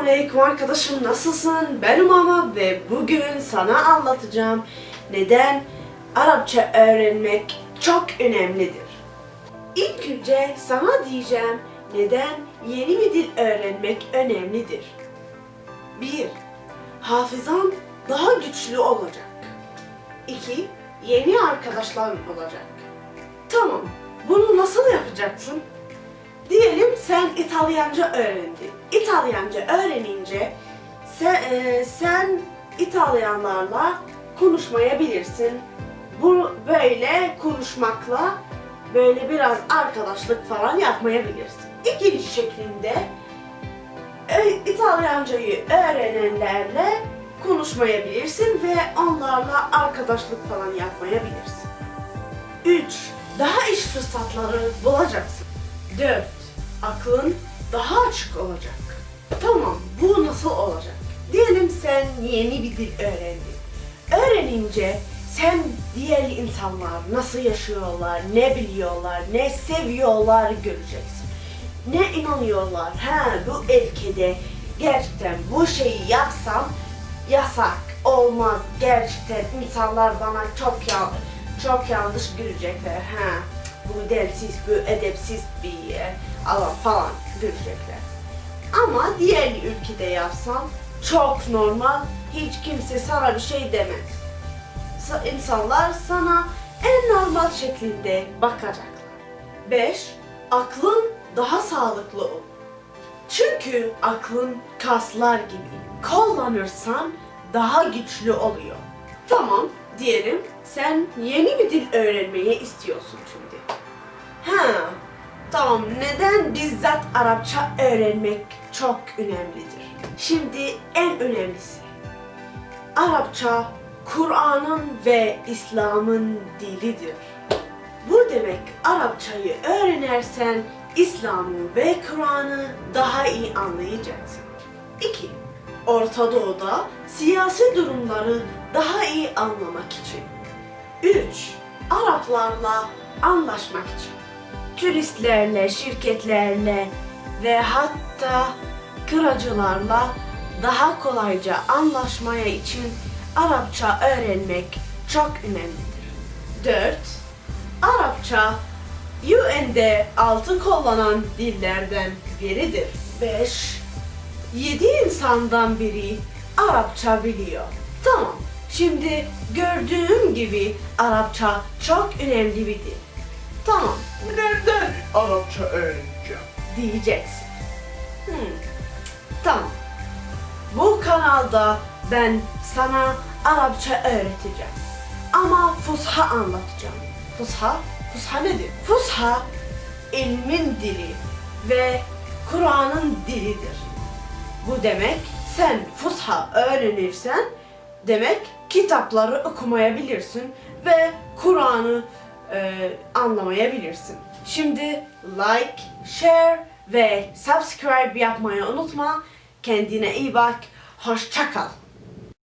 Selamünaleyküm arkadaşım nasılsın? Ben Umama ve bugün sana anlatacağım neden Arapça öğrenmek çok önemlidir. İlk önce sana diyeceğim neden yeni bir dil öğrenmek önemlidir. 1. Hafızan daha güçlü olacak. 2. Yeni arkadaşların olacak. Tamam, bunu nasıl yapacaksın? Diyelim sen İtalyanca öğrendin. İtalyanca öğrenince sen, e, sen İtalyanlarla konuşmayabilirsin. Bu böyle konuşmakla böyle biraz arkadaşlık falan yapmayabilirsin. İkinci şeklinde İtalyancayı öğrenenlerle konuşmayabilirsin ve onlarla arkadaşlık falan yapmayabilirsin. 3. Daha iş fırsatları bulacaksın. 4. Aklın daha açık olacak. Tamam, bu nasıl olacak? Diyelim sen yeni bir dil öğrendin. Öğrenince sen diğer insanlar nasıl yaşıyorlar, ne biliyorlar, ne seviyorlar göreceksin. Ne inanıyorlar, ha bu ülkede gerçekten bu şeyi yapsam yasak, olmaz. Gerçekten insanlar bana çok ya çok yanlış görecekler. Ha bu densiz, bu edepsiz bir e, adam falan görecekler. Ama diğer ülkede yapsam çok normal, hiç kimse sana bir şey demez. Sa- İnsanlar sana en normal şekilde bakacaklar. 5. Aklın daha sağlıklı ol. Çünkü aklın kaslar gibi. Kullanırsan daha güçlü oluyor. Tamam diyelim sen yeni bir dil öğrenmeyi istiyorsun şimdi. Ha, tamam neden bizzat Arapça öğrenmek çok önemlidir? Şimdi en önemlisi. Arapça Kur'an'ın ve İslam'ın dilidir. Bu demek Arapçayı öğrenersen İslam'ı ve Kur'an'ı daha iyi anlayacaksın. 2. Orta Doğu'da siyasi durumları daha iyi anlamak için. 3. Araplarla anlaşmak için. Turistlerle, şirketlerle ve hatta kıracılarla daha kolayca anlaşmaya için Arapça öğrenmek çok önemlidir. 4. Arapça UN'de altı kullanan dillerden biridir. 5. 7 insandan biri Arapça biliyor. Tamam. Şimdi gördüğüm gibi Arapça çok önemli bir dil. Tamam Neden Arapça öğreneceğim? diyeceksin. Hmm. Tamam. Bu kanalda ben sana Arapça öğreteceğim. Ama Fusha anlatacağım. Fusha? Fusha nedir? Fusha ilmin dili ve Kur'an'ın dilidir. Bu demek sen Fusha öğrenirsen demek kitapları okumayabilirsin ve Kur'an'ı e, anlamayabilirsin. Şimdi like, share ve subscribe yapmayı unutma. Kendine iyi bak. Hoşça kal.